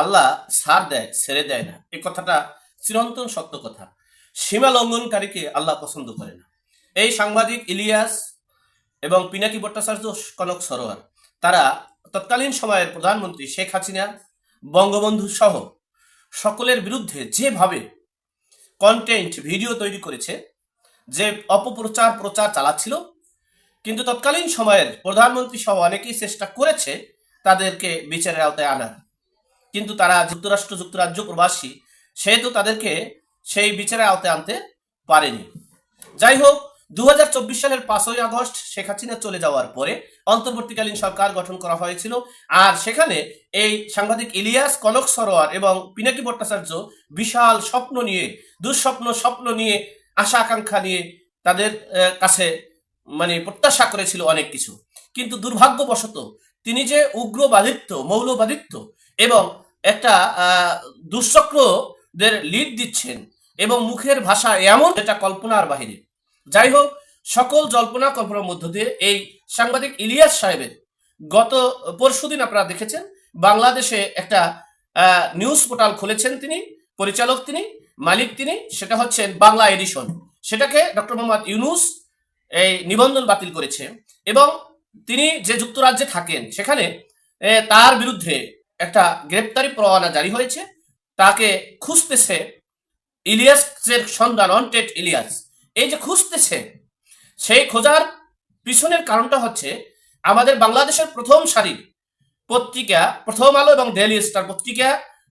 আল্লাহ সার দেয়, ছেড়ে দেয় না। এই কথাটা চিরন্তন সত্য কথা। সীমা লঙ্ঘনকারীকে আল্লাহ পছন্দ করে না। এই সাংবাদিক ইলিয়াস এবং পিনাকি ভট্টাচার্য কনক সরোয়ার, তারা তৎকালীন সময়ের প্রধানমন্ত্রী শেখ হাসিনা, বঙ্গবন্ধু সহ সকলের বিরুদ্ধে যেভাবে কন্টেন্ট ভিডিও তৈরি করেছে, যে অপপ্রচার প্রচার চালাচ্ছিল, কিন্তু তৎকালীন সময়ের প্রধানমন্ত্রী সহ অনেকেই চেষ্টা করেছে তাদেরকে বিচারের আওতায় আনার। কিন্তু তারা যুক্তরাষ্ট্র, যুক্তরাজ্য প্রবাসী, সেহেতু তাদেরকে সেই বিচারের আওতায় আনতে পারেনি। যাই হোক দু হাজার চব্বিশ সালের পাঁচই আগস্ট শেখ হাসিনা চলে যাওয়ার পরে অন্তর্বর্তীকালীন সরকার গঠন করা হয়েছিল। আর সেখানে এই সাংবাদিক ইলিয়াস কনক সরোয়ার এবং পিনাকি ভট্টাচার্য বিশাল স্বপ্ন নিয়ে, দুঃস্বপ্ন, স্বপ্ন নিয়ে আশা আকাঙ্ক্ষা নিয়ে তাদের কাছে মানে প্রত্যাশা করেছিল অনেক কিছু। কিন্তু দুর্ভাগ্যবশত তিনি যে উগ্রবাদিত্ব, মৌলবাদিত্ব এবং একটা আহ, দুঃচক্রদের লিড দিচ্ছেন এবং মুখের ভাষা এমন যেটা কল্পনার বাহিরে। যাই হোক সকল জল্পনা কল্পনার মধ্য দিয়ে এই সাংবাদিক ইলিয়াস সাহেবের গত পরশুদিন আপনারা দেখেছেন বাংলাদেশে একটা নিউজ পোর্টাল খুলেছেন তিনি পরিচালক তিনি মালিক তিনি সেটা হচ্ছেন বাংলা এডিশন। সেটাকে ডক্টর মোহাম্মদ ইউনুস এই নিবন্ধন বাতিল করেছে এবং তিনি যে যুক্তরাজ্যে থাকেন সেখানে তার বিরুদ্ধে একটা গ্রেপ্তারি পরোয়ানা জারি হয়েছে। তাকে খুঁজতেছে ইলিয়াসের সন্ধান অনটেড ইলিয়াস। এই যে খুঁজতেছে, সেই খোঁজার পিছনের কারণটা হচ্ছে আমাদের বাংলাদেশের প্রথম সারির পত্রিকা, প্রথম আলো এবং ডেইলি স্টার পত্রিকা,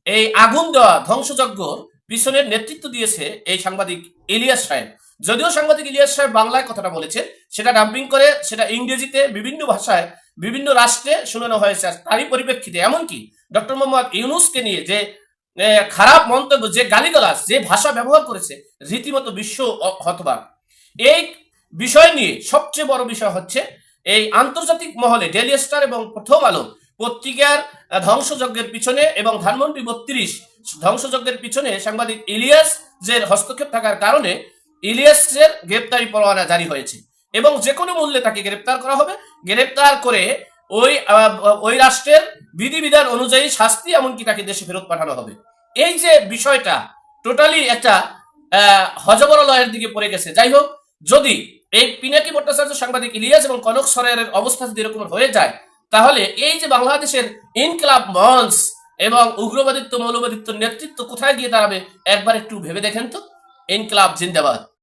এই আগুন দেওয়া ধ্বংসযজ্ঞর পিছনের নেতৃত্ব দিয়েছে এই সাংবাদিক ইলিয়াস সাহেব। যদিও সাংবাদিক ইলিয়াস সাহেব বাংলায় কথাটা বলেছেন, সেটা ডাম্পিং করে, সেটা ইংরেজিতে বিভিন্ন ভাষায়, বিভিন্ন রাষ্ট্রে শোনানো হয়েছে তারই পরিপ্রেক্ষিতে। এমনকি ডক্টর মোহাম্মদ ইউনুসকে নিয়ে যে খারাপ মন্তব্য, যে গালিগালাজ, যে ভাষা ব্যবহার করেছে, রীতিমতো বিশ্ব হতবাক। এই বিষয় নিয়ে সবচেয়ে বড় বিষয় হচ্ছে, এই আন্তর্জাতিক মহলে ডেলি স্টার এবং প্রথম আলো পত্রিকার ধ্বংসযজ্ঞের পিছনে এবং ধানমন্ডি বত্রিশ ধ্বংসযজ্ঞের পিছনে সাংবাদিক ইলিয়াস যে হস্তক্ষেপ থাকার কারণে ইলিয়াসের গ্রেপ্তারি পরোয়ানা জারি হয়েছে এবং যে কোনো মূল্যে তাকে গ্রেপ্তার করা হবে। গ্রেপ্তার করে ওই ওই রাষ্ট্রের বিধিবিধান অনুযায়ী শাস্তি এমনকি তাকে দেশে ফেরত পাঠানো হবে। এই যে বিষয়টা টোটালি একটা হজবরলয়ের দিকে পড়ে গেছে। যাই হোক, যদি এই পিনাকি ভট্টাচার্য সাংবাদিক ইলিয়াস এবং কনক সরেয়ারের অবস্থা যদি এরকম হয়ে যায়, তাহলে এই যে বাংলাদেশের ইনকলাব মঞ্চ এবং উগ্রবাদিত্ব, মৌলবাদিত্ব নেতৃত্ব কোথায় গিয়ে দাঁড়াবে, একবার একটু ভেবে দেখেন তো। ইনকলাব জিন্দাবাদ।